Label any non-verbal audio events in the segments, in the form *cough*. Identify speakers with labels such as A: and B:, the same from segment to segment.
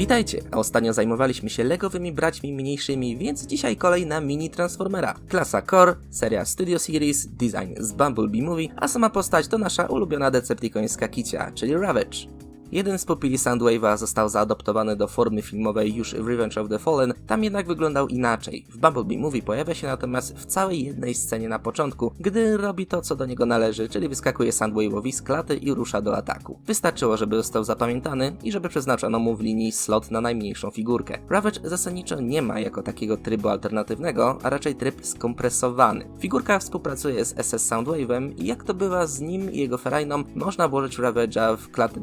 A: Witajcie! Ostatnio zajmowaliśmy się legowymi braćmi mniejszymi, więc dzisiaj kolej na mini Transformera. Klasa Core, seria Studio Series, design z Bumblebee Movie, a sama postać to nasza ulubiona deceptykońska kicia, czyli Ravage. Jeden z pupili Soundwave'a został zaadoptowany do formy filmowej już w Revenge of the Fallen, tam jednak wyglądał inaczej. W Bumblebee Movie pojawia się natomiast w całej jednej scenie na początku, gdy robi to, co do niego należy, czyli wyskakuje Soundwave'owi z klaty i rusza do ataku. Wystarczyło, żeby został zapamiętany i żeby przeznaczono mu w linii slot na najmniejszą figurkę. Ravage zasadniczo nie ma jako takiego trybu alternatywnego, a raczej tryb skompresowany. Figurka współpracuje z SS Soundwave'em i jak to bywa z nim i jego ferajną, można włożyć Ravage'a w klatę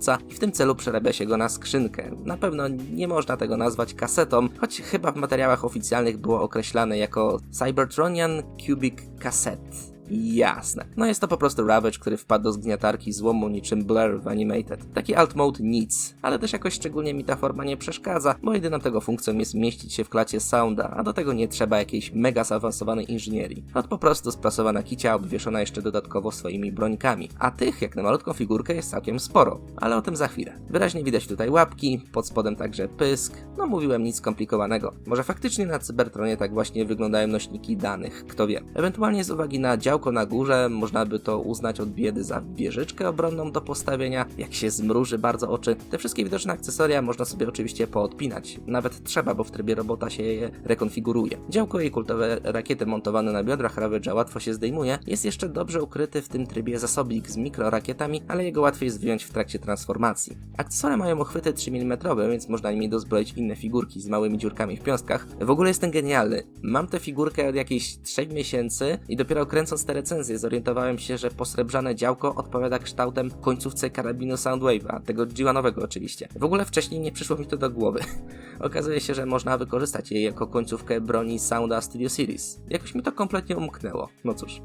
A: dźwiękofalowca i w tym celu przerabia się go na skrzynkę. Na pewno nie można tego nazwać kasetą, choć chyba w materiałach oficjalnych było określane jako Cybertronian Cubic Cassette. Jasne. No jest to po prostu Ravage, który wpadł do zgniatarki złomu niczym Blur w Animated. Taki alt mode nic, ale też jakoś szczególnie mi ta forma nie przeszkadza, bo jedyną tego funkcją jest mieścić się w klacie sounda, a do tego nie trzeba jakiejś mega zaawansowanej inżynierii. Od po prostu sprasowana kicia obwieszona jeszcze dodatkowo swoimi brońkami, a tych jak na malutką figurkę jest całkiem sporo, ale o tym za chwilę. Wyraźnie widać tutaj łapki, pod spodem także pysk, no mówiłem nic skomplikowanego. Może faktycznie na Cybertronie tak właśnie wyglądają nośniki danych, kto wie. Ewentualnie z uwagi na na górze można by to uznać od biedy za wieżyczkę obronną do postawienia, jak się zmruży bardzo oczy. Te wszystkie widoczne akcesoria można sobie oczywiście poodpinać. Nawet trzeba, bo w trybie robota się je rekonfiguruje. Działko i kultowe rakiety montowane na biodrach Ravage'a łatwo się zdejmuje. Jest jeszcze dobrze ukryty w tym trybie zasobnik z mikrorakietami, ale jego łatwiej jest wyjąć w trakcie transformacji. Akcesoria mają uchwyty 3 mm, więc można nimi dozbroić inne figurki z małymi dziurkami w piąstkach. W ogóle jestem genialny. Mam tę figurkę od jakichś 3 miesięcy i dopiero kręcąc te recenzję zorientowałem się, że posrebrzane działko odpowiada kształtem końcówce karabinu Soundwave'a, tego G1owego oczywiście. W ogóle wcześniej nie przyszło mi to do głowy. *laughs* Okazuje się, że można wykorzystać je jako końcówkę broni Sounda Studio Series. Jakoś mi to kompletnie umknęło. No cóż.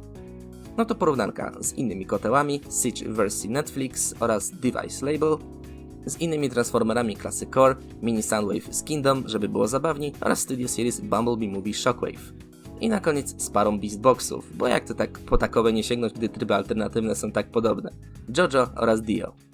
A: No to porównanka z innymi kotełami, Siege wersji Netflix oraz Device Label, z innymi transformerami klasy Core, Mini Soundwave z Kingdom, żeby było zabawniej, oraz Studio Series Bumblebee Movie Shockwave. I na koniec z parą Beastboxów, bo jak to tak po takowe nie sięgnąć, gdy tryby alternatywne są tak podobne. Jojo oraz Dio.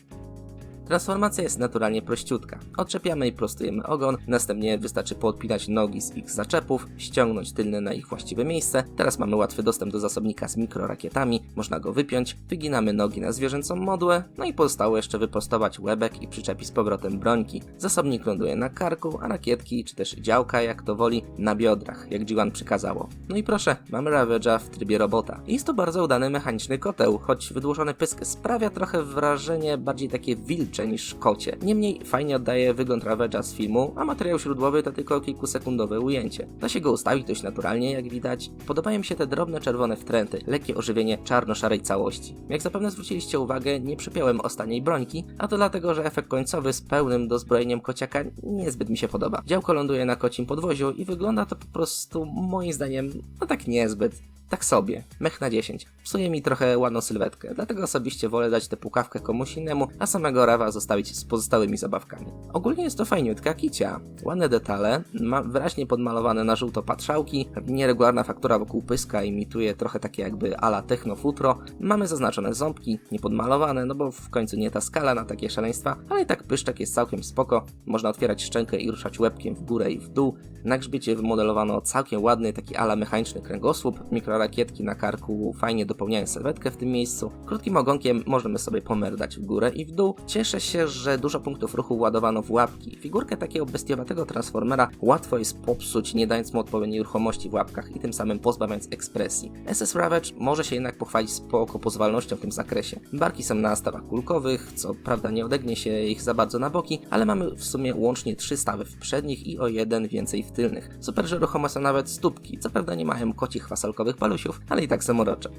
A: Transformacja jest naturalnie prościutka. Odczepiamy i prostujemy ogon, następnie wystarczy poodpinać nogi z ich zaczepów, ściągnąć tylne na ich właściwe miejsce. Teraz mamy łatwy dostęp do zasobnika z mikrorakietami, można go wypiąć, wyginamy nogi na zwierzęcą modłę, no i pozostało jeszcze wyprostować łebek i przyczepić z powrotem brońki. Zasobnik ląduje na karku, a rakietki, czy też działka, jak to woli, na biodrach, jak G1 przykazało. No i proszę, mamy Ravage'a w trybie robota. Jest to bardzo udany mechaniczny koteł, choć wydłużony pysk sprawia trochę wrażenie bardziej takie wilcze niż kocie. Niemniej fajnie oddaje wygląd Ravage'a z filmu, a materiał źródłowy to tylko kilkusekundowe ujęcie. Da się go ustawić dość naturalnie, jak widać. Podobają mi się te drobne czerwone wtręty, lekkie ożywienie czarno-szarej całości. Jak zapewne zwróciliście uwagę, nie przypiąłem ostatniej brońki, a to dlatego, że efekt końcowy z pełnym dozbrojeniem kociaka niezbyt mi się podoba. Działko ląduje na kocim podwoziu i wygląda to po prostu moim zdaniem no tak niezbyt. Tak sobie, mech na 10. Psuje mi trochę ładną sylwetkę, dlatego osobiście wolę dać tę pukawkę komuś innemu, a samego Rawa zostawić z pozostałymi zabawkami. Ogólnie jest to fajniutka kicia. Ładne detale, ma wyraźnie podmalowane na żółto patrzałki, nieregularna faktura wokół pyska imituje trochę takie jakby ala techno futro. Mamy zaznaczone ząbki, niepodmalowane, no bo w końcu nie ta skala na takie szaleństwa, ale i tak pyszczek jest całkiem spoko. Można otwierać szczękę i ruszać łebkiem w górę i w dół. Na grzbiecie wymodelowano całkiem ładny taki ala mechaniczny kręgosłup, mikro rakietki na karku fajnie dopełniają sylwetkę w tym miejscu. Krótkim ogonkiem możemy sobie pomerdać w górę i w dół. Cieszę się, że dużo punktów ruchu władowano w łapki. Figurkę takiego bestiowatego transformera łatwo jest popsuć, nie dając mu odpowiedniej ruchomości w łapkach i tym samym pozbawiając ekspresji. SS Ravage może się jednak pochwalić spoko pozwalnością w tym zakresie. Barki są na stawach kulkowych, co prawda nie odegnie się ich za bardzo na boki, ale mamy w sumie łącznie trzy stawy w przednich i o jeden więcej w tylnych. Super, że ruchome są nawet stópki, co prawda nie mają kocich fasolkowych palusiów, ale i tak samorocze.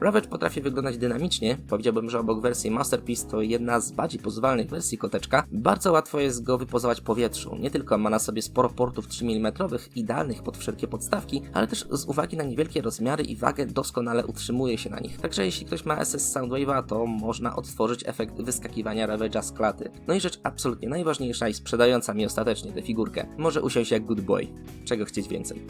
A: Ravage potrafi wyglądać dynamicznie, powiedziałbym, że obok wersji Masterpiece to jedna z bardziej pozwalnych wersji koteczka. Bardzo łatwo jest go wypozować w powietrzu. Nie tylko ma na sobie sporo portów 3 mm, idealnych pod wszelkie podstawki, ale też z uwagi na niewielkie rozmiary i wagę doskonale utrzymuje się na nich. Także jeśli ktoś ma SS Soundwave'a, to można odtworzyć efekt wyskakiwania Ravage'a z klaty. No i rzecz absolutnie najważniejsza i sprzedająca mi ostatecznie tę figurkę. Może usiąść jak good boy. Czego chcieć więcej.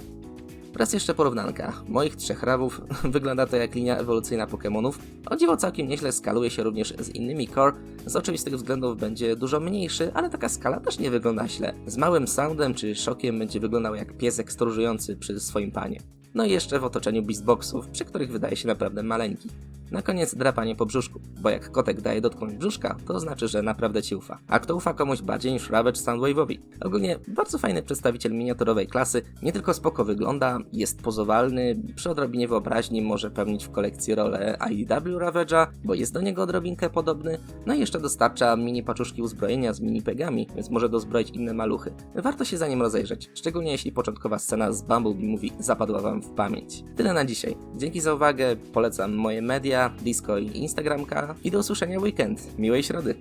A: Raz jeszcze porównanka. Moich trzech rawów *laughs* wygląda to jak linia ewolucyjna Pokémonów. O dziwo całkiem nieźle skaluje się również z innymi core. Z oczywistych względów będzie dużo mniejszy, ale taka skala też nie wygląda źle. Z małym soundem czy szokiem będzie wyglądał jak piesek stróżujący przy swoim panie. No i jeszcze w otoczeniu beastboxów, przy których wydaje się naprawdę maleńki. Na koniec drapanie po brzuszku, bo jak kotek daje dotknąć brzuszka, to znaczy, że naprawdę ci ufa. A kto ufa komuś bardziej niż Ravage Soundwave'owi? Ogólnie bardzo fajny przedstawiciel miniaturowej klasy, nie tylko spoko wygląda, jest pozowalny, przy odrobinie wyobraźni może pełnić w kolekcji rolę IDW Ravage'a, bo jest do niego odrobinkę podobny, no i jeszcze dostarcza mini paczuszki uzbrojenia z mini pegami, więc może dozbroić inne maluchy. Warto się za nim rozejrzeć, szczególnie jeśli początkowa scena z Bumblebee Movie zapadła wam w pamięć. Tyle na dzisiaj. Dzięki za uwagę, polecam moje media, Disco i Instagramka i do usłyszenia weekend. Miłej środy!